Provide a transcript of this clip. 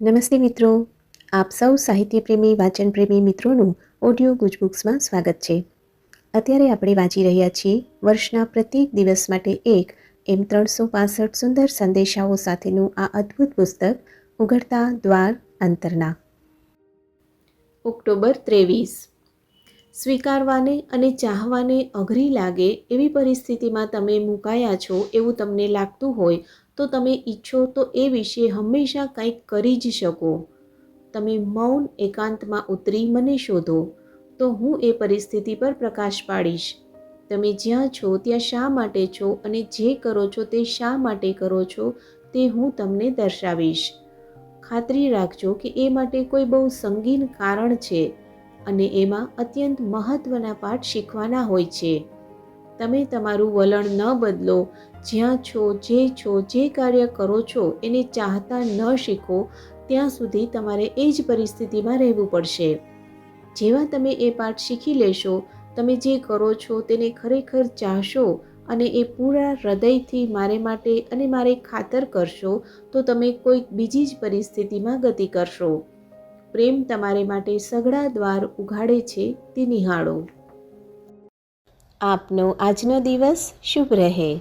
નમસ્તે મિત્રો. આપ સૌ સાહિત્યપ્રેમી, વાચનપ્રેમી મિત્રોનું ઓડિયો ગુજબુક્સમાં સ્વાગત છે. અત્યારે આપણે વાંચી રહ્યા છીએ વર્ષના પ્રત્યેક દિવસ માટે એક એમ ત્રણસો પાસઠ સુંદર સંદેશાઓ સાથેનું આ અદ્ભુત પુસ્તક, ઉઘડતા દ્વાર અંતરના. ઓક્ટોબર ત્રેવીસ. સ્વીકારવાને અને ચાહવાને અઘરી લાગે એવી પરિસ્થિતિમાં તમે મુકાયા છો એવું તમને લાગતું હોય, તો તમે ઈચ્છો તો એ વિશે હંમેશા કંઈક કરી જ શકો. તમે મૌન એકાંતમાં ઉતરી મને શોધો, તો હું એ પરિસ્થિતિ પર પ્રકાશ પાડીશ. તમે જ્યાં છો ત્યાં શા માટે છો અને જે કરો છો તે શા માટે કરો છો તે હું તમને દર્શાવીશ. ખાતરી રાખજો કે એ માટે કોઈ બહુ સંગીન કારણ છે. અને એમાં અત્યંત મહત્ત્વના પાઠ શીખવાના હોય છે. તમે તમારું વલણ ન બદલો. જ્યાં છો, જે છો, જે કાર્ય કરો છો, એને ચાહતા ન શીખો. ત્યાં સુધી તમારે એ જ પરિસ્થિતિમાં રહેવું પડશે. જેવા તમે એ પાઠ શીખી લેશો, તમે જે કરો છો તેને ખરેખર ચાહશો અને એ પૂરા હૃદયથી મારે માટે અને મારે ખાતર કરશો, તો તમે કોઈક બીજી જ પરિસ્થિતિમાં ગતિ કરશો. પ્રેમ તમારે માટે સઘળા દ્વાર ઉઘાડે છે તે નિહાળો. આપનો આજનો દિવસ શુભ રહે.